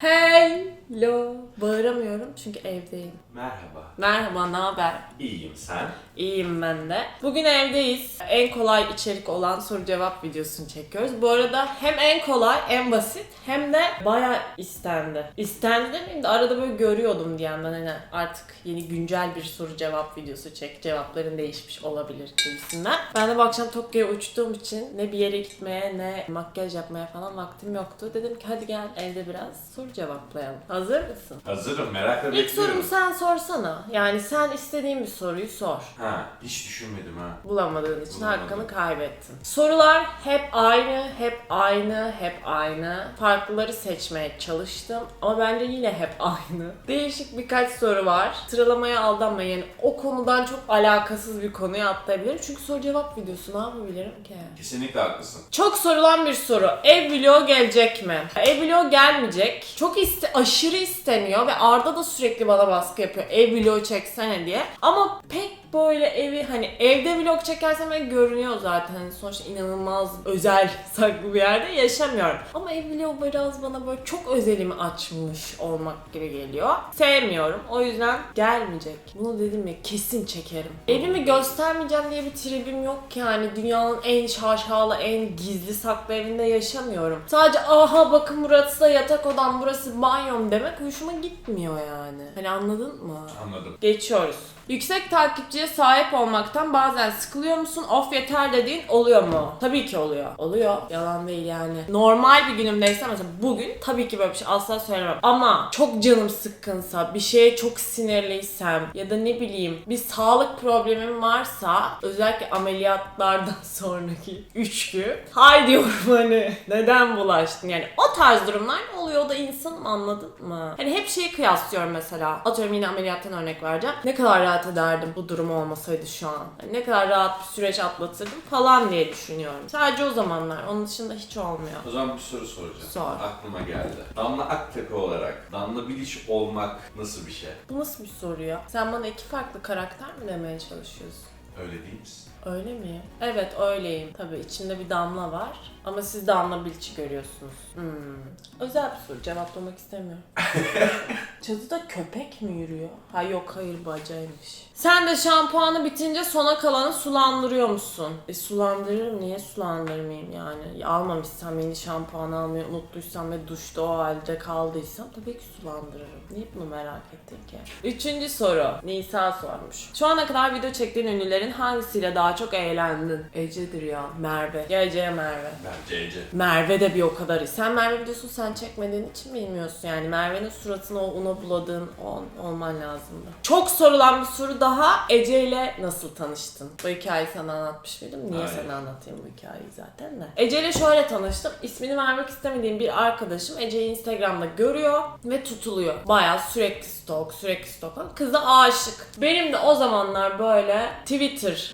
Hey. Hello. Bağıramıyorum çünkü evdeyim. Merhaba. Merhaba, ne haber? İyiyim sen? İyiyim ben de. Bugün evdeyiz. En kolay içerik olan soru cevap videosunu çekiyoruz. Bu arada hem en kolay, en basit hem de bayağı istendi. İstendi demeyeyim de arada böyle görüyordum diyen ben hani artık yeni güncel bir soru cevap videosu çek. Cevapların değişmiş olabilir gibisinden. Ben de bu akşam Tokyo'ya uçtuğum için ne bir yere gitmeye ne makyaj yapmaya falan vaktim yoktu. Dedim ki hadi gel evde biraz soru cevaplayalım. Hazır mısın? Hazırım merakla İlk bekliyorum. sorumu sen sorsana. Yani sen istediğin bir soruyu sor. Ha hiç düşünmedim ha. Bulamadığın için Bulamadım. hakkını kaybettin. Sorular hep aynı, hep aynı, hep aynı. Farklıları seçmeye çalıştım ama bence yine hep aynı. Değişik birkaç soru var. Sıralamaya aldanmayın. Yani o konudan çok alakasız bir konuya atlayabilirim. Çünkü soru cevap videosu ne yapabilirim ki? Kesinlikle haklısın. Çok sorulan bir soru. Ev vlogu gelecek mi? Ev vlogu gelmeyecek. Çok iste aşırı isteniyor ve Arda da sürekli bana baskı yapıyor. Ev vlogu çeksene diye. Ama pek böyle evi hani evde vlog çekersem böyle görünüyor zaten. Hani sonuçta inanılmaz özel saklı bir yerde yaşamıyorum. Ama ev vlogu biraz bana böyle çok özelimi açmış olmak gibi geliyor. Sevmiyorum. O yüzden gelmeyecek. Bunu dedim ya kesin çekerim. Evimi göstermeyeceğim diye bir tribim yok ki yani. Dünyanın en şaşalı, en gizli saklı evinde yaşamıyorum. Sadece aha bakın burası da yatak odam, burası banyom demek hoşuma gitmiyor yani. Hani anladın mı? Anladım. Geçiyoruz. Yüksek takipçiye sahip olmaktan bazen sıkılıyor musun? Of yeter dediğin oluyor mu? Tabii ki oluyor. Oluyor. Yalan değil yani. Normal bir günümdeyse mesela bugün tabii ki böyle bir şey asla söylemem. Ama çok canım sıkkınsa, bir şeye çok sinirliysem ya da ne bileyim bir sağlık problemim varsa özellikle ameliyatlardan sonraki 3 gün hay diyorum hani neden bulaştın yani o tarz durumlar oluyor da insanım anladın mı? Hani hep şeyi kıyaslıyorum mesela. Atıyorum yine ameliyattan örnek vereceğim. Ne kadar rahat ederdim bu durum olmasaydı şu an. Hani ne kadar rahat bir süreç atlatırdım falan diye düşünüyorum. Sadece o zamanlar. Onun dışında hiç olmuyor. O zaman bir soru soracağım. Sor. Aklıma geldi. Damla Aktepe olarak Damla Bilic olmak nasıl bir şey? Bu nasıl bir soru ya? Sen bana iki farklı karakter mi demeye çalışıyorsun? Öyle değil misin? Öyle mi? Evet öyleyim. Tabii içinde bir damla var. Ama siz damla bilçi görüyorsunuz. Hmm. Özel bir soru. Cevaplamak istemiyorum. Çatıda köpek mi yürüyor? Ha yok hayır bacaymış. Sen de şampuanı bitince sona kalanı sulandırıyor musun? E sulandırırım. Niye sulandırmayayım yani? Almamışsam yeni şampuan almayı unuttuysam ve duşta o halde kaldıysam tabii ki sulandırırım. Niye bunu merak ettin ki? Üçüncü soru. Nisa sormuş. Şu ana kadar video çektiğin ünlülerin hangisiyle daha çok eğlendin? Ece'dir ya. Merve. Ya Ece ya Merve. Ben CC. Merve de bir o kadar iyi. Sen Merve videosunu sen çekmediğin için bilmiyorsun yani. Merve'nin suratını o una buladığın o olman lazımdı. Çok sorulan bir soru daha. Ece ile nasıl tanıştın? Bu hikayeyi sana anlatmış mıydım? Niye Hayır. sana anlatayım bu hikayeyi zaten de. Ece ile şöyle tanıştım. İsmini vermek istemediğim bir arkadaşım Ece'yi Instagram'da görüyor ve tutuluyor. Bayağı sürekli stalk, sürekli stalk. Kıza aşık. Benim de o zamanlar böyle Twitter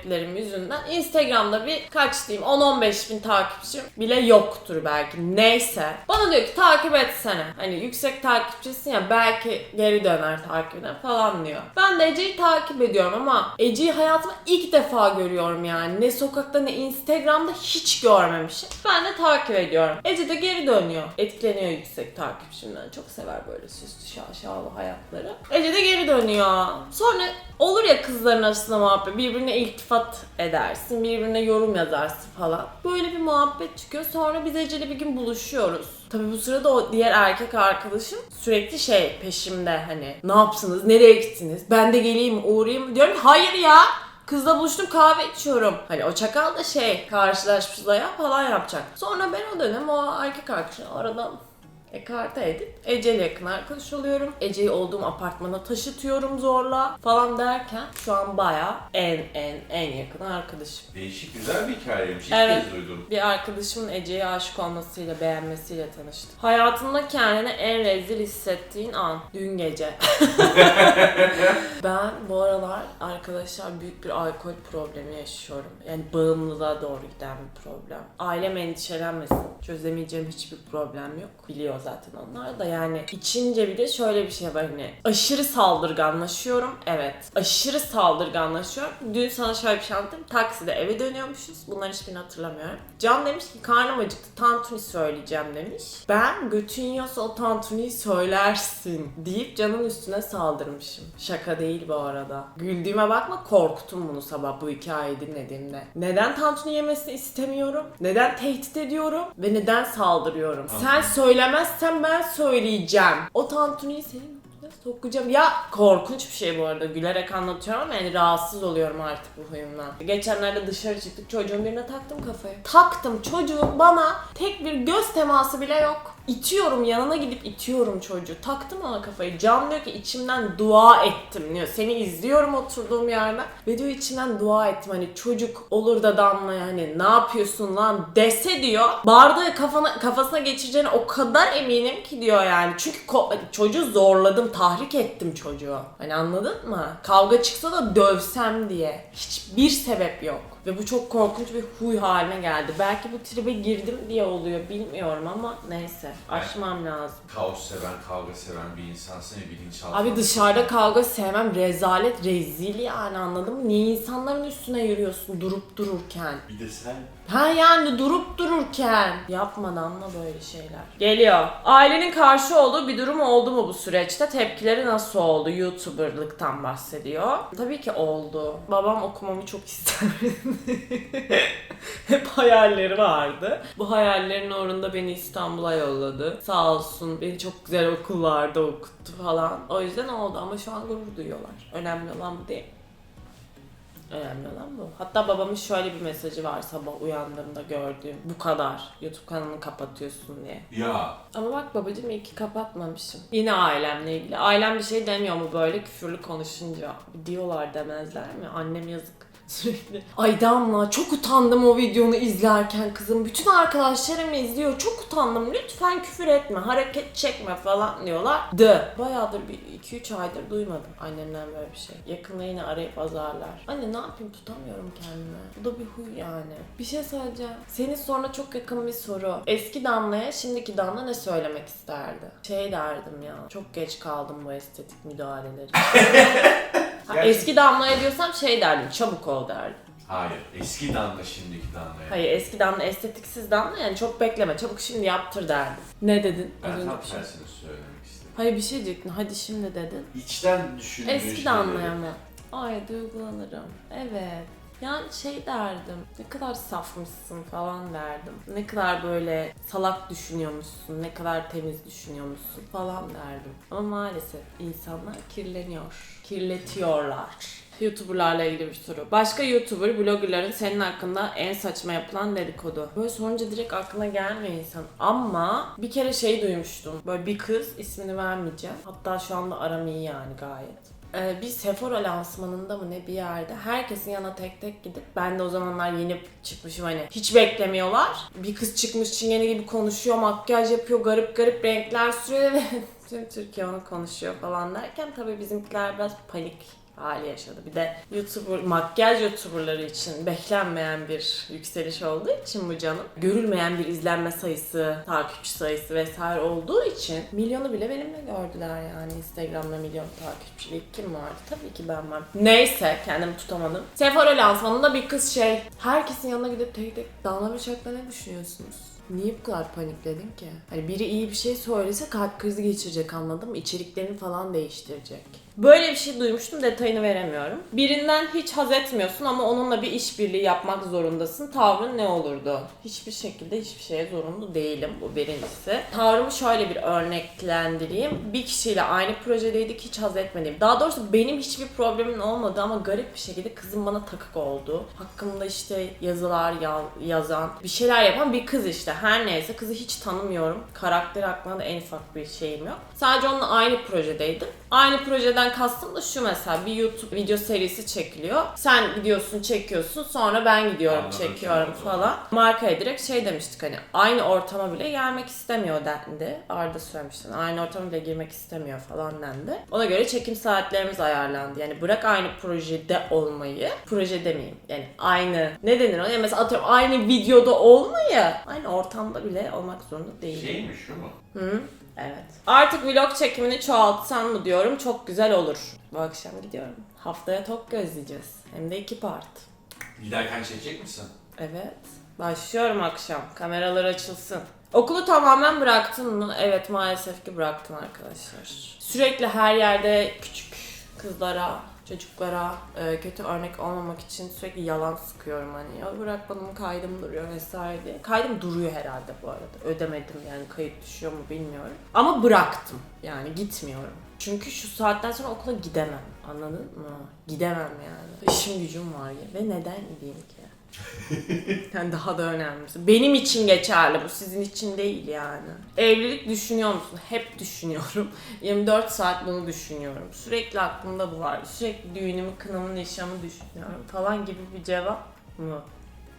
muhabbetlerim yüzünden Instagram'da bir kaç diyeyim 10-15 bin takipçim bile yoktur belki. Neyse. Bana diyor ki takip etsene. Hani yüksek takipçisin ya belki geri döner takibine falan diyor. Ben de Ece'yi takip ediyorum ama Ece'yi hayatımda ilk defa görüyorum yani. Ne sokakta ne Instagram'da hiç görmemişim. Ben de takip ediyorum. Ece de geri dönüyor. Etkileniyor yüksek takipçimden. Çok sever böyle süslü şaşalı hayatları. Ece de geri dönüyor. Sonra olur ya kızların arasında muhabbet. Birbirine iltifat edersin. Birbirine yorum yazarsın falan. Böyle bir muhabbet çıkıyor. Sonra biz Ece'yle bir gün buluşuyoruz. Tabii bu sırada o diğer erkek arkadaşım sürekli şey peşimde hani ne yapsınız, nereye gittiniz, ben de geleyim uğrayayım diyorum. Hayır ya Kızla buluştum kahve içiyorum. Hani o çakal da şey karşılaşmışız ya falan yapacak. Sonra ben o dönem o erkek arkadaşını aradan ekarte edip Ece'yle yakın arkadaş oluyorum. Ece'yi olduğum apartmana taşıtıyorum zorla falan derken şu an baya en en en yakın arkadaşım. Değişik güzel bir hikayeymiş. İlk Evet. kez duydum. Bir arkadaşımın Ece'ye aşık olmasıyla, beğenmesiyle tanıştım. Hayatında kendini en rezil hissettiğin an. Dün gece. ben bu aralar arkadaşlar büyük bir alkol problemi yaşıyorum. Yani bağımlılığa doğru giden bir problem. Ailem endişelenmesin. Çözemeyeceğim hiçbir problem yok. Biliyorlar. zaten onlar da. Yani içince bile şöyle bir şey var hani aşırı saldırganlaşıyorum. Evet aşırı saldırganlaşıyorum. Dün sana şöyle bir şey anlattım. Takside eve dönüyormuşuz. Bunların hiçbirini hatırlamıyorum. Can demiş ki karnım acıktı tantuni söyleyeceğim demiş. Ben götün yiyorsa o tantuniyi söylersin deyip Can'ın üstüne saldırmışım. Şaka değil bu arada. Güldüğüme bakma korktum bunu sabah bu hikayeyi dinlediğimde. Neden tantuni yemesini istemiyorum? Neden tehdit ediyorum? Ve neden saldırıyorum? Sen söylemezsen ben söyleyeceğim o tantuniyi senin sokacağım. Ya korkunç bir şey bu arada. Gülerek anlatıyorum yani rahatsız oluyorum artık bu huyumdan. Geçenlerde dışarı çıktık çocuğun birine taktım kafayı. Taktım çocuğun bana tek bir göz teması bile yok. İtiyorum yanına gidip itiyorum çocuğu. Taktım ona kafayı. Can diyor ki içimden dua ettim diyor. Seni izliyorum oturduğum yerden. Ve diyor içimden dua ettim. Hani çocuk olur da damlaya hani ne yapıyorsun lan dese diyor. Bardağı kafana, kafasına geçireceğine o kadar eminim ki diyor yani. Çünkü ko- çocuğu zorladım, tahrik ettim çocuğu. Hani anladın mı? Kavga çıksa da dövsem diye. Hiçbir sebep yok. Ve bu çok korkunç bir huy haline geldi. Belki bu tribe girdim diye oluyor bilmiyorum ama neyse. Aşmam lazım. Kaos seven, kavga seven bir insansın ve bilinçaltı. Abi dışarıda kavga sevmem. Rezalet, rezil yani anladın mı? Niye insanların üstüne yürüyorsun durup dururken? Bir de sen Ha yani durup dururken. Yapma Damla böyle şeyler. Geliyor. Ailenin karşı olduğu bir durum oldu mu bu süreçte? Tepkileri nasıl oldu? YouTuber'lıktan bahsediyor. Tabii ki oldu. Babam okumamı çok isterdi. Hep hayalleri vardı. Bu hayallerin uğrunda beni İstanbul'a yolladı. Sağ olsun beni çok güzel okullarda okuttu falan. O yüzden oldu ama şu an gurur duyuyorlar. Önemli olan bu değil. Önemli olan bu. Hatta babamın şöyle bir mesajı var sabah uyandığımda gördüğüm. Bu kadar. YouTube kanalını kapatıyorsun diye. ya Ama bak babacığım iyi ki kapatmamışım. Yine ailemle ilgili. Ailem bir şey demiyor mu böyle küfürlü konuşunca? Diyorlar demezler mi? Annem yazık. Sürekli. Ay Damla çok utandım o videonu izlerken kızım. Bütün arkadaşlarım izliyor. Çok utandım. Lütfen küfür etme. Hareket çekme falan diyorlar. De. Bayağıdır bir 2-3 aydır duymadım annemden böyle bir şey. Yakında yine arayıp azarlar. Anne ne yapayım tutamıyorum kendimi. Bu da bir huy yani. Bir şey söyleyeceğim. Senin sonra çok yakın bir soru. Eski Damla'ya şimdiki Damla ne söylemek isterdi? Şey derdim ya. Çok geç kaldım bu estetik müdahaleleri. Ha, Gerçekten. eski Damla'ya diyorsam şey derdim. Çabuk ol derdim. hayır. Eski damla şimdiki damla. yani. Hayır eski Damla estetiksiz Damla yani çok bekleme. Çabuk şimdi yaptır derdim. Ne dedin? Az Ben önce tam bir şey. tersini söylemek istedim. Hayır bir şey diyecektin. Hadi şimdi dedin. İçten düşündüğün Eski şeyleri- Damla'ya mı? Ay duygulanırım. Evet. Yani şey derdim, ne kadar safmışsın falan derdim. Ne kadar böyle salak düşünüyormuşsun, ne kadar temiz düşünüyormuşsun falan derdim. Ama maalesef insanlar kirleniyor, kirletiyorlar. YouTuber'larla ilgili bir soru. Başka YouTuber, bloggerların senin hakkında en saçma yapılan dedikodu. Böyle sorunca direkt aklına gelmiyor insan. Ama bir kere şey duymuştum. Böyle bir kız, ismini vermeyeceğim. Hatta şu anda aram iyi yani gayet. Ee, bir Sephora lansmanında mı ne bir yerde herkesin yanına tek tek gidip ben de o zamanlar yeni çıkmışım hani hiç beklemiyorlar. Bir kız çıkmış çingene gibi konuşuyor, makyaj yapıyor, garip garip renkler sürüyor ve tüm Türkiye onu konuşuyor falan derken tabii bizimkiler biraz panik hali yaşadı. Bir de YouTuber, makyaj YouTuberları için beklenmeyen bir yükseliş olduğu için bu canım. Görülmeyen bir izlenme sayısı, takipçi sayısı vesaire olduğu için milyonu bile benimle gördüler yani Instagram'da milyon takipçili ilk kim vardı? Tabii ki ben varım. Neyse kendimi tutamadım. Sephora lansmanında bir kız şey herkesin yanına gidip tek tek Damla Bıçak'la ne düşünüyorsunuz? Niye bu kadar panikledin ki? Hani biri iyi bir şey söylese kalp krizi geçirecek anladın mı? İçeriklerini falan değiştirecek. Böyle bir şey duymuştum detayını veremiyorum. Birinden hiç haz etmiyorsun ama onunla bir işbirliği yapmak zorundasın. Tavrın ne olurdu? Hiçbir şekilde hiçbir şeye zorunlu değilim bu birincisi. Tavrımı şöyle bir örneklendireyim. Bir kişiyle aynı projedeydik hiç haz etmediğim. Daha doğrusu benim hiçbir problemim olmadı ama garip bir şekilde kızım bana takık oldu. Hakkımda işte yazılar ya- yazan, bir şeyler yapan bir kız işte. Her neyse kızı hiç tanımıyorum. Karakteri hakkında da en ufak bir şeyim yok. Sadece onunla aynı projedeydim. Aynı projeden kastım da şu mesela bir YouTube video serisi çekiliyor. Sen gidiyorsun çekiyorsun sonra ben gidiyorum Anladım, çekiyorum anladım. falan. Markaya direkt şey demiştik hani aynı ortama bile gelmek istemiyor dendi. Arda söylemişti. Aynı ortama bile girmek istemiyor falan dendi. Ona göre çekim saatlerimiz ayarlandı. Yani bırak aynı projede olmayı, proje demeyeyim. Yani aynı ne denir ona? Yani mesela atıyorum aynı videoda olmayı aynı ortamda bile olmak zorunda değil. Şey mi şu mu? Hı? Evet. Artık vlog çekimini çoğaltsam mı diyorum. Çok güzel olur. Bu akşam gidiyorum. Haftaya top gözleyeceğiz. Hem de iki part. Giderken çekecek misin? Evet. Başlıyorum akşam. Kameralar açılsın. Okulu tamamen bıraktın mı? Evet maalesef ki bıraktım arkadaşlar. Sürekli her yerde küçük kızlara, çocuklara e, kötü örnek olmamak için sürekli yalan sıkıyorum hani. Ya bırakmadım kaydım duruyor vesaire diye. Kaydım duruyor herhalde bu arada. Ödemedim yani kayıt düşüyor mu bilmiyorum. Ama bıraktım. Yani gitmiyorum. Çünkü şu saatten sonra okula gidemem. Anladın mı? Gidemem yani. İşim gücüm var ya. Ve neden gideyim ki? Yani daha da önemlisi. Benim için geçerli bu, sizin için değil yani. Evlilik düşünüyor musun? Hep düşünüyorum. 24 saat bunu düşünüyorum. Sürekli aklımda bu var. Sürekli düğünümü, kınamı, nişanımı düşünüyorum falan gibi bir cevap mı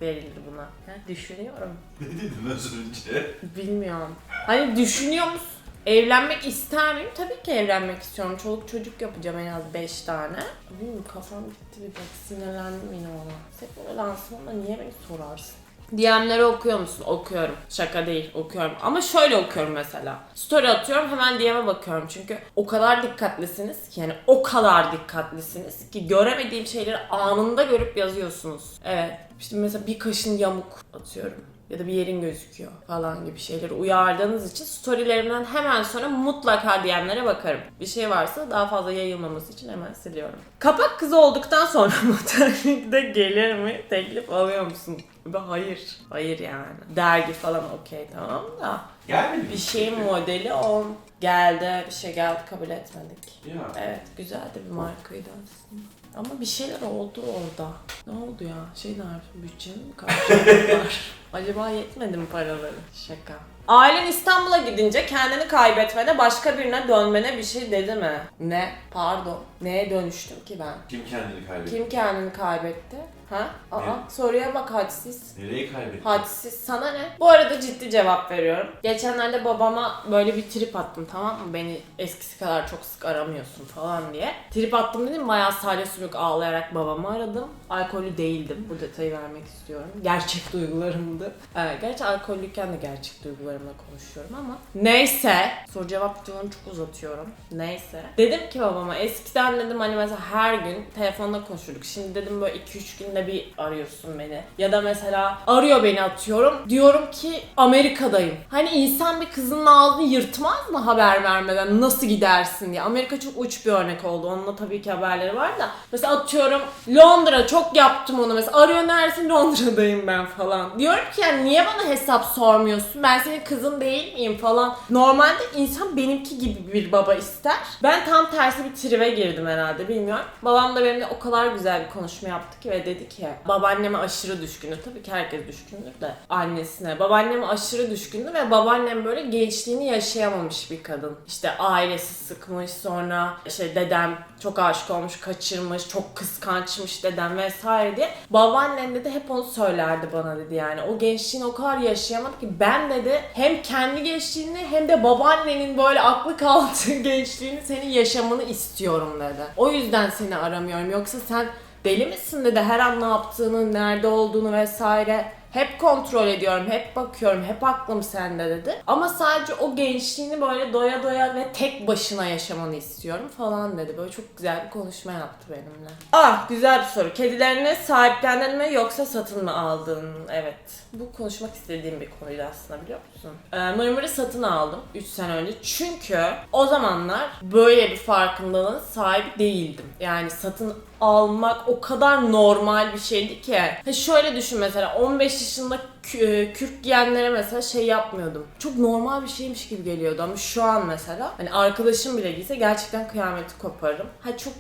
verilir buna? Yani düşünüyorum. Ne dedin az önce? Bilmiyorum. Hani düşünüyor musun? Evlenmek ister miyim? Tabii ki evlenmek istiyorum. Çoluk çocuk yapacağım en az 5 tane. Bilmiyorum kafam gitti bir bak sinirlendim yine ona. Sen böyle lansmanda niye beni sorarsın? DM'leri okuyor musun? Okuyorum. Şaka değil okuyorum. Ama şöyle okuyorum mesela. Story atıyorum hemen DM'e bakıyorum. Çünkü o kadar dikkatlisiniz ki yani o kadar dikkatlisiniz ki göremediğim şeyleri anında görüp yazıyorsunuz. Evet. İşte mesela bir kaşın yamuk atıyorum ya da bir yerin gözüküyor falan gibi şeyleri uyardığınız için storylerimden hemen sonra mutlaka DM'lere bakarım. Bir şey varsa daha fazla yayılmaması için hemen siliyorum. Kapak kızı olduktan sonra maternlikte gelir mi? Teklif alıyor musun? Ben hayır. Hayır yani. Dergi falan okey tamam da. Gelmedi? Bir şeyin modeli on geldi. Bir şey geldi kabul etmedik. Ya. Evet güzel de bir markaydı aslında. Ama bir şeyler oldu orada. Ne oldu ya? Şey ne yaptı? Bütçemi mi karşıladılar? Acaba yetmedi mi paraları? Şaka. Ailen İstanbul'a gidince kendini kaybetmene, başka birine dönmene bir şey dedi mi? Ne? Pardon. Neye dönüştüm ki ben? Kim kendini kaybetti? Kim kendini kaybetti? Ha? Aa, Ne? soruya bak hadsiz. Nereyi kaybetti? Hadsiz sana ne? Bu arada ciddi cevap veriyorum. Geçenlerde babama böyle bir trip attım tamam mı? Beni eskisi kadar çok sık aramıyorsun falan diye. Trip attım dedim bayağı salya sümük ağlayarak babamı aradım. Alkollü değildim. Bu detayı vermek istiyorum. Gerçek duygularımdı. Evet, gerçi alkollüyken de gerçek duygularımla konuşuyorum ama. Neyse. Soru cevap videolarını çok uzatıyorum. Neyse. Dedim ki babama eskiden dedim hani mesela her gün telefonda konuşurduk. Şimdi dedim böyle 2-3 günde bir arıyorsun beni. Ya da mesela arıyor beni atıyorum. Diyorum ki Amerika'dayım. Hani insan bir kızın ağzını yırtmaz mı haber vermeden nasıl gidersin diye. Amerika çok uç bir örnek oldu. Onunla tabii ki haberleri var da. Mesela atıyorum Londra çok yaptım onu mesela. Arıyor neredesin Londra'dayım ben falan. Diyorum ki yani niye bana hesap sormuyorsun? Ben senin kızın değil miyim falan. Normalde insan benimki gibi bir baba ister. Ben tam tersi bir tribe girdim herhalde bilmiyorum. Babam da benimle o kadar güzel bir konuşma yaptı ki ve dedi ki babaanneme aşırı düşkündü. Tabii ki herkes düşkündür de annesine. Babaanneme aşırı düşkündü ve babaannem böyle gençliğini yaşayamamış bir kadın. İşte ailesi sıkmış sonra işte dedem çok aşık olmuş, kaçırmış, çok kıskançmış dedem vesaire diye. Babaannem dedi hep onu söylerdi bana dedi yani. O gençliğini o kadar yaşayamadı ki ben dedi hem kendi gençliğini hem de babaannenin böyle aklı kaldığı gençliğini senin yaşamanı istiyorum dedi. O yüzden seni aramıyorum. Yoksa sen deli misin dedi her an ne yaptığını, nerede olduğunu vesaire. Hep kontrol ediyorum, hep bakıyorum, hep aklım sende dedi. Ama sadece o gençliğini böyle doya doya ve tek başına yaşamanı istiyorum falan dedi. Böyle çok güzel bir konuşma yaptı benimle. Ah güzel bir soru. Kedilerini sahiplendin mi yoksa satın mı aldın? Evet. Bu konuşmak istediğim bir konuydu aslında biliyor musun? Ee, Mırmır'ı satın aldım 3 sene önce. Çünkü o zamanlar böyle bir farkındalığın sahibi değildim. Yani satın almak o kadar normal bir şeydi ki. Ha şöyle düşün mesela 15 yaşında kü- kürk giyenlere mesela şey yapmıyordum. Çok normal bir şeymiş gibi geliyordu ama şu an mesela hani arkadaşım bile giyse gerçekten kıyameti koparırım. Ha çok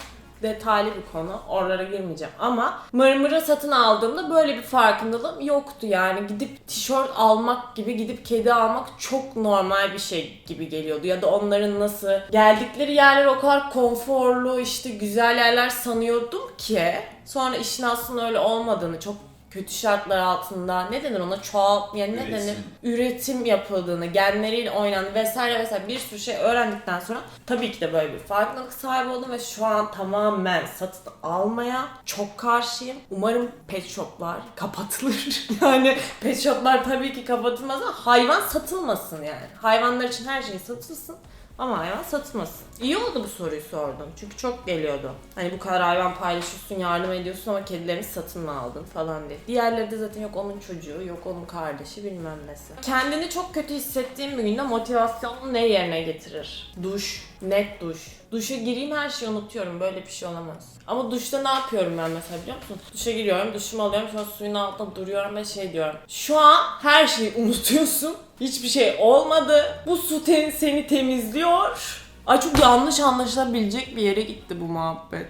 detaylı bir konu. Oralara girmeyeceğim. Ama Mırmır'ı satın aldığımda böyle bir farkındalığım yoktu. Yani gidip tişört almak gibi gidip kedi almak çok normal bir şey gibi geliyordu. Ya da onların nasıl geldikleri yerler o kadar konforlu işte güzel yerler sanıyordum ki sonra işin aslında öyle olmadığını çok kötü şartlar altında ne denir ona çoğalt yani ne Üretim. denir üretim yapıldığını, genleriyle oynandı vesaire vesaire bir sürü şey öğrendikten sonra tabii ki de böyle bir farkındalık sahibi oldum ve şu an tamamen satın almaya çok karşıyım. Umarım pet shoplar kapatılır. yani pet shoplar tabii ki kapatılmaz ama hayvan satılmasın yani. Hayvanlar için her şey satılsın. Ama hayvan satılmasın. İyi oldu bu soruyu sordum. Çünkü çok geliyordu. Hani bu kadar hayvan paylaşıyorsun, yardım ediyorsun ama kedilerini satın mı aldın falan diye. Diğerleri de zaten yok onun çocuğu, yok onun kardeşi bilmem nesi. Kendini çok kötü hissettiğim bir günde motivasyonunu ne yerine getirir? Duş. Net duş. Duşa gireyim her şeyi unutuyorum. Böyle bir şey olamaz. Ama duşta ne yapıyorum ben mesela biliyor musun? Duşa giriyorum, duşumu alıyorum, sonra suyun altında duruyorum ve şey diyorum. Şu an her şeyi unutuyorsun. Hiçbir şey olmadı. Bu su te- seni temizliyor. Ay çok yanlış anlaşılabilecek bir yere gitti bu muhabbet.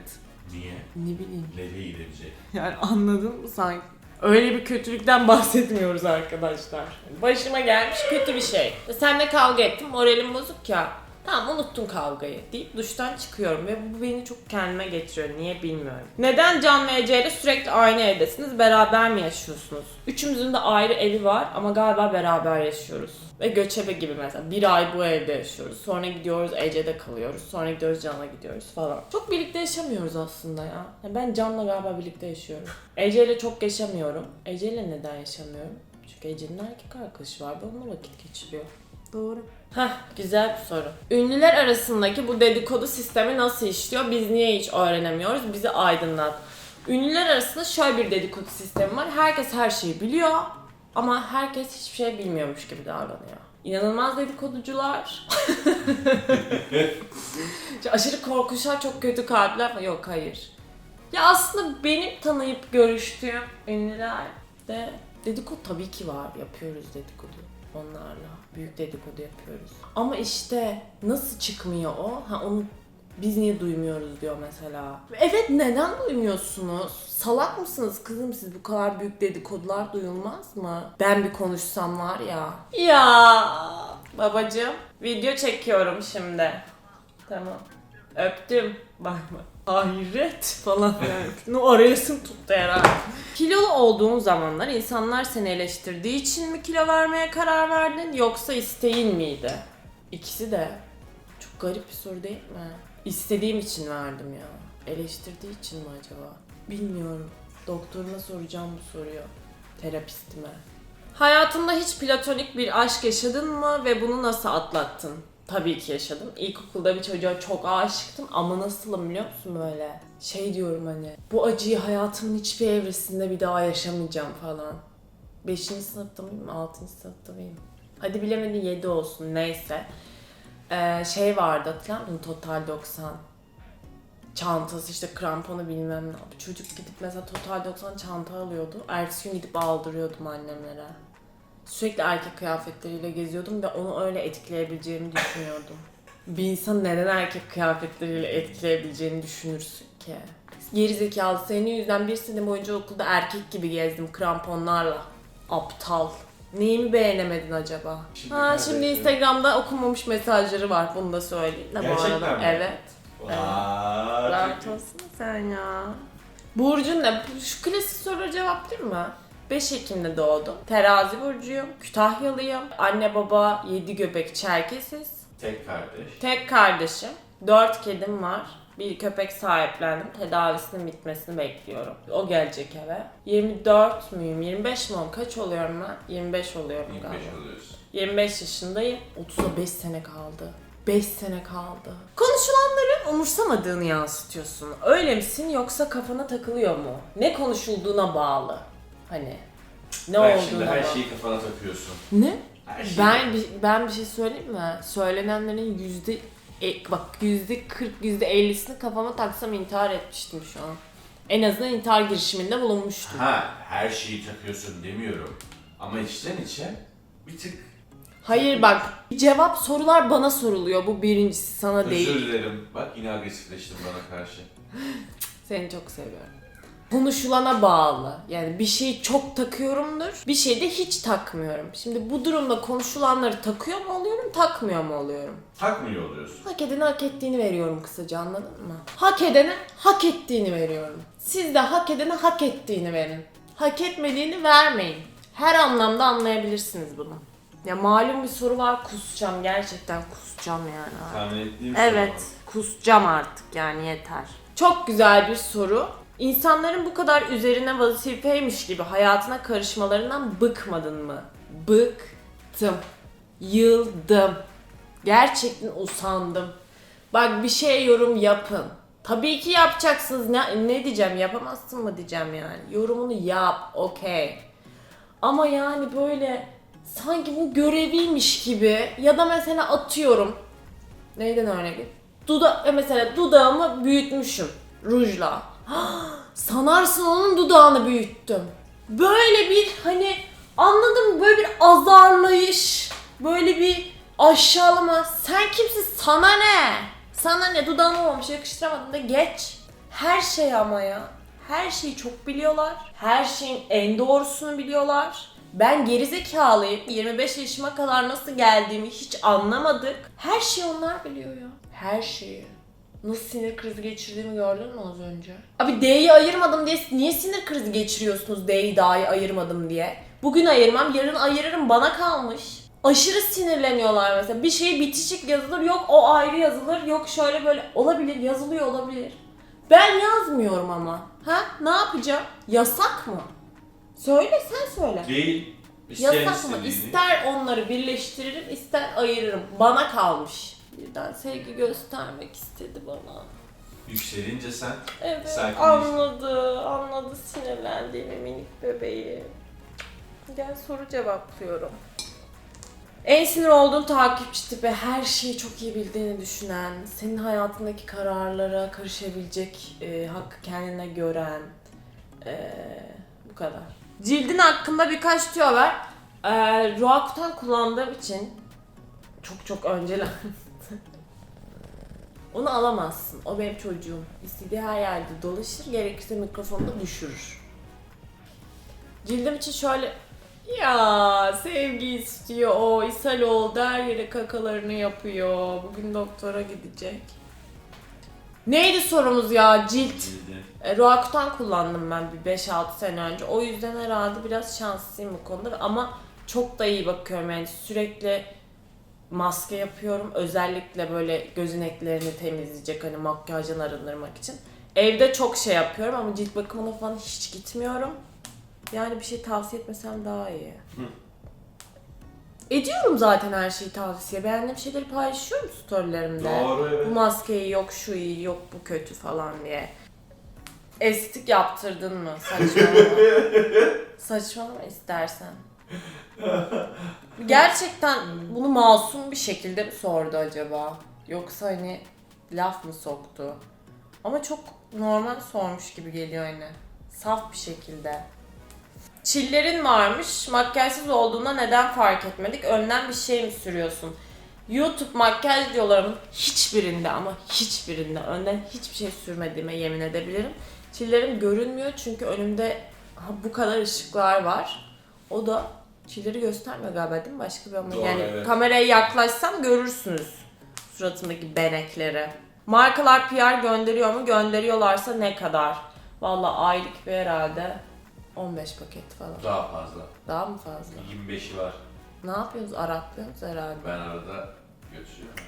Niye? Ne bileyim. Nereye gidecek? Yani anladın mı sanki? Öyle bir kötülükten bahsetmiyoruz arkadaşlar. Başıma gelmiş kötü bir şey. Seninle kavga ettim, moralim bozuk ya. Tamam unuttun kavgayı deyip duştan çıkıyorum ve bu beni çok kendime getiriyor. Niye bilmiyorum. Neden Can ve Ece ile sürekli aynı evdesiniz? Beraber mi yaşıyorsunuz? Üçümüzün de ayrı evi var ama galiba beraber yaşıyoruz. Ve göçebe gibi mesela. Bir ay bu evde yaşıyoruz. Sonra gidiyoruz Ece'de kalıyoruz. Sonra gidiyoruz Can'la gidiyoruz falan. Çok birlikte yaşamıyoruz aslında ya. Ya Ben Can'la galiba birlikte yaşıyorum. Ece ile çok yaşamıyorum. Ece ile neden yaşamıyorum? Çünkü Ece'nin erkek arkadaşı var ve onunla vakit geçiriyor. Doğru. Heh, güzel bir soru. Ünlüler arasındaki bu dedikodu sistemi nasıl işliyor? Biz niye hiç öğrenemiyoruz? Bizi aydınlat. Ünlüler arasında şöyle bir dedikodu sistemi var. Herkes her şeyi biliyor ama herkes hiçbir şey bilmiyormuş gibi davranıyor. İnanılmaz dedikoducular. Aşırı korkuşlar, çok kötü kalpler. Yok hayır. Ya aslında benim tanıyıp görüştüğüm ünlüler de dedikodu tabii ki var. Yapıyoruz dedikodu onlarla. Büyük dedikodu yapıyoruz. Ama işte nasıl çıkmıyor o? Ha onu biz niye duymuyoruz diyor mesela. Evet neden duymuyorsunuz? Salak mısınız kızım siz bu kadar büyük dedikodular duyulmaz mı? Ben bir konuşsam var ya. Ya babacığım video çekiyorum şimdi. Tamam. Öptüm. Bak bak. Hayret falan yani. Ne arayasın tuttu herhalde. Kilolu olduğun zamanlar insanlar seni eleştirdiği için mi kilo vermeye karar verdin yoksa isteğin miydi? İkisi de. Çok garip bir soru değil mi? İstediğim için verdim ya. Eleştirdiği için mi acaba? Bilmiyorum. Doktoruna soracağım bu soruyu. Terapistime. Hayatında hiç platonik bir aşk yaşadın mı ve bunu nasıl atlattın? Tabii ki yaşadım. İlkokulda bir çocuğa çok aşıktım ama nasılım biliyor musun böyle? Şey diyorum hani bu acıyı hayatımın hiçbir evresinde bir daha yaşamayacağım falan. Beşinci sınıfta mıyım? Altıncı sınıfta mıyım? Hadi bilemedin 7 olsun neyse. Ee, şey vardı hatırlar mısın? Total 90. Çantası işte kramponu bilmem ne. Çocuk gidip mesela Total 90 çanta alıyordu. Ertesi gün gidip aldırıyordum annemlere. Sürekli erkek kıyafetleriyle geziyordum ve onu öyle etkileyebileceğimi düşünüyordum. Bir insan neden erkek kıyafetleriyle etkileyebileceğini düşünürsün ki? Gerizekalı senin yüzünden bir sene boyunca okulda erkek gibi gezdim kramponlarla. Aptal. Neyimi beğenemedin acaba? Şimdi ha şimdi kardeşim. Instagram'da okunmamış mesajları var. Bunu da söyleyeyim de bu Gerçekten arada. mi? Evet. Vay. Rahat olsun sen ya. Burcun ne? Şu klasik sorulara cevap değil mi? 5 Ekim'de doğdum. Terazi burcuyum. Kütahyalıyım. Anne baba 7 göbek çerkesiz. Tek kardeş. Tek kardeşim. 4 kedim var. Bir köpek sahiplendim. Tedavisinin bitmesini bekliyorum. O gelecek eve. 24 müyüm? 25 mi oldum? Kaç oluyorum ben? 25 oluyorum 25 galiba. oluyorsun. 25 yaşındayım. 30'a 5 sene kaldı. 5 sene kaldı. Konuşulanları umursamadığını yansıtıyorsun. Öyle misin yoksa kafana takılıyor mu? Ne konuşulduğuna bağlı. Hani ne Bak olduğuna şimdi her bağlı. şeyi kafana takıyorsun. Ne? Her şeyi. Ben bir, ben bir şey söyleyeyim mi? Söylenenlerin yüzde e, bak yüzde 40 yüzde 50'sini kafama taksam intihar etmiştim şu an. En azından intihar girişiminde bulunmuştum. Ha her şeyi takıyorsun demiyorum. Ama içten içe bir tık Hayır bak cevap sorular bana soruluyor. Bu birincisi sana değil. özür dilerim. Bak yine agresifleştin bana karşı. Seni çok seviyorum. Konuşulana bağlı. Yani bir şeyi çok takıyorumdur. Bir şeyi de hiç takmıyorum. Şimdi bu durumda konuşulanları takıyor mu oluyorum, takmıyor mu oluyorum? Takmıyor oluyorsun. Hak edene hak ettiğini veriyorum kısaca anladın mı? Hak edene hak ettiğini veriyorum. Siz de hak edene hak ettiğini verin. hak etmediğini vermeyin. Her anlamda anlayabilirsiniz bunu. Ya malum bir soru var kusacağım gerçekten kusacağım yani. Tahmin ettiğim Evet, soru. kusacağım artık yani yeter. Çok güzel bir soru. İnsanların bu kadar üzerine vazifeymiş gibi hayatına karışmalarından bıkmadın mı? Bıktım. Yıldım. Gerçekten usandım. Bak bir şey yorum yapın. Tabii ki yapacaksınız. Ne, ne diyeceğim? Yapamazsın mı diyeceğim yani. Yorumunu yap. Okey. Ama yani böyle sanki bu göreviymiş gibi ya da mesela atıyorum Neyden örnek? Duda e, mesela dudağımı büyütmüşüm rujla. Sanarsın onun dudağını büyüttüm. Böyle bir hani anladın mı? Böyle bir azarlayış, böyle bir aşağılama. Sen kimsin? Sana ne? Sana ne? Dudağın olmamış, yakıştıramadın da geç. Her şey ama ya. Her şeyi çok biliyorlar. Her şeyin en doğrusunu biliyorlar. Ben gerizekalıyım. 25 yaşıma kadar nasıl geldiğimi hiç anlamadık. Her şeyi onlar biliyor ya. Her şeyi. Nasıl sinir krizi geçirdiğimi gördün mü az önce? Abi D'yi ayırmadım diye niye sinir krizi geçiriyorsunuz D'yi dahi ayırmadım diye? Bugün ayırmam, yarın ayırırım bana kalmış. Aşırı sinirleniyorlar mesela. Bir şey bitişik yazılır, yok o ayrı yazılır, yok şöyle böyle olabilir, yazılıyor olabilir. Ben yazmıyorum ama. Ha? Ne yapacağım? Yasak mı? Söyle sen söyle. Değil. İsteyen Yasak mı? istediğini. İster onları birleştiririm, ister ayırırım. Bana kalmış. Birden sevgi göstermek istedi bana. Yükselince sen Evet, anladı. Anladı sinirlendiğimi minik bebeği. Gel soru cevaplıyorum. En sinir olduğun takipçi tipi her şeyi çok iyi bildiğini düşünen, senin hayatındaki kararlara karışabilecek e, hakkı kendine gören, e, bu kadar. Cildin hakkında birkaç tüyo ver. E, Roakutan kullandığım için çok çok önceler. Onu alamazsın. O benim çocuğum. İstediği her yerde dolaşır, gerekirse mikrofonu da düşürür. Cildim için şöyle... Ya sevgi istiyor o. ishal oldu her yere kakalarını yapıyor. Bugün doktora gidecek. Neydi sorumuz ya? Cilt. E, Roakutan kullandım ben bir 5-6 sene önce. O yüzden herhalde biraz şanslıyım bu konuda. Ama çok da iyi bakıyorum yani sürekli maske yapıyorum. Özellikle böyle gözeneklerini temizleyecek hani makyajdan arındırmak için. Evde çok şey yapıyorum ama cilt bakımına falan hiç gitmiyorum. Yani bir şey tavsiye etmesem daha iyi. Hı. Ediyorum zaten her şeyi tavsiye. Beğendiğim şeyleri paylaşıyorum storylerimde. Doğru evet. Bu maskeyi yok şu iyi yok bu kötü falan diye. Estetik yaptırdın mı? Saçmalama. Saçmalama istersen. Gerçekten bunu masum bir şekilde mi sordu acaba? Yoksa hani laf mı soktu? Ama çok normal sormuş gibi geliyor yine. Saf bir şekilde. Çillerin varmış. Makyajsız olduğunda neden fark etmedik? Önden bir şey mi sürüyorsun? YouTube makyaj videolarımın hiçbirinde ama hiçbirinde önden hiçbir şey sürmediğime yemin edebilirim. Çillerim görünmüyor çünkü önümde bu kadar ışıklar var. O da çilleri göstermiyor galiba değil mi? Başka bir ama Doğru, yani evet. kameraya yaklaşsam görürsünüz suratındaki benekleri. Markalar PR gönderiyor mu? Gönderiyorlarsa ne kadar? Valla aylık bir herhalde 15 paket falan. Daha fazla. Daha mı fazla? 25'i var. Ne yapıyorsunuz? Araklıyorsunuz herhalde. Ben arada götürüyorum.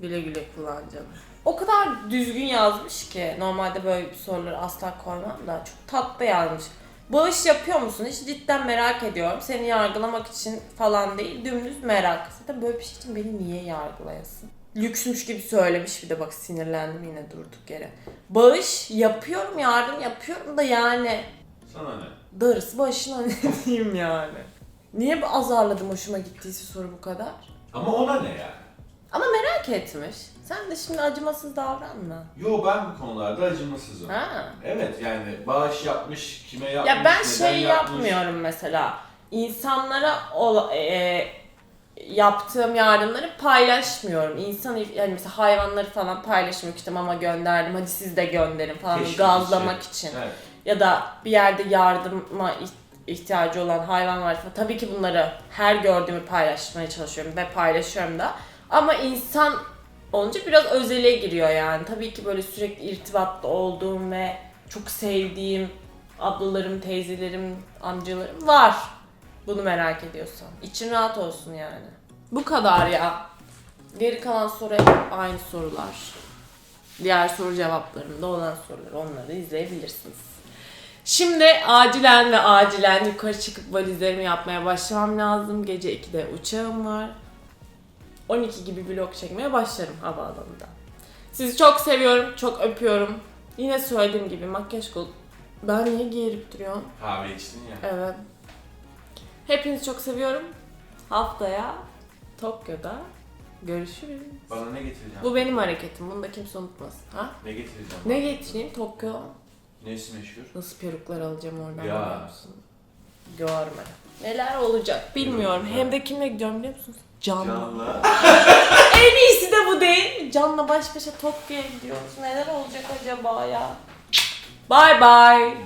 Güle güle kullanacağım. O kadar düzgün yazmış ki normalde böyle soruları asla koymam da çok tatlı yazmış. Bağış yapıyor musun? Hiç cidden merak ediyorum. Seni yargılamak için falan değil. Dümdüz merak. Zaten böyle bir şey için beni niye yargılayasın? Lüksmüş gibi söylemiş bir de bak sinirlendim yine durduk yere. Bağış yapıyorum, yardım yapıyorum da yani Sana ne? darısı başına ne diyeyim yani. Niye bu azarladım hoşuma gittiyse soru bu kadar? Ama ona ne yani? Ama merak etmiş. Sen de şimdi acımasız davranma. Yo ben bu konularda acımasızım. Ha. Evet yani bağış yapmış, kime yapmış, Ya ben neden şey yapmış. yapmıyorum mesela. İnsanlara o, e, yaptığım yardımları paylaşmıyorum. İnsan yani mesela hayvanları falan paylaşmak işte mama gönderdim. Hadi siz de gönderin falan Teşvik gazlamak için. Evet. Ya da bir yerde yardıma iht- ihtiyacı olan hayvan var. Tabii ki bunları her gördüğümü paylaşmaya çalışıyorum ve paylaşıyorum da. Ama insan olunca biraz özele giriyor yani. Tabii ki böyle sürekli irtibatta olduğum ve çok sevdiğim ablalarım, teyzelerim, amcalarım var. Bunu merak ediyorsan. İçin rahat olsun yani. Bu kadar ya. Geri kalan soru hep aynı sorular. Diğer soru cevaplarımda olan sorular. Onları izleyebilirsiniz. Şimdi acilen ve acilen yukarı çıkıp valizlerimi yapmaya başlamam lazım. Gece 2'de uçağım var. 12 gibi vlog çekmeye başlarım havaalanında. Sizi çok seviyorum, çok öpüyorum. Yine söylediğim gibi makyaj kol... Ben niye giyirip duruyorum? Kahve içtin ya. Evet. Hepinizi çok seviyorum. Haftaya Tokyo'da görüşürüz. Bana ne getireceğim? Bu benim hareketim. Bunu da kimse unutmasın. Ha? Ne getireceğim? Ne getireyim? Tokyo. Nesi meşhur? Nasıl peruklar alacağım oradan Ya. biliyor musun? Görme. Neler olacak bilmiyorum. Hem de kimle gidiyorum biliyor musunuz? Can'la. En iyisi de bu değil mi? Can'la baş başa Tokyo'ya gidiyoruz. Neler olacak acaba ya? Bye bye.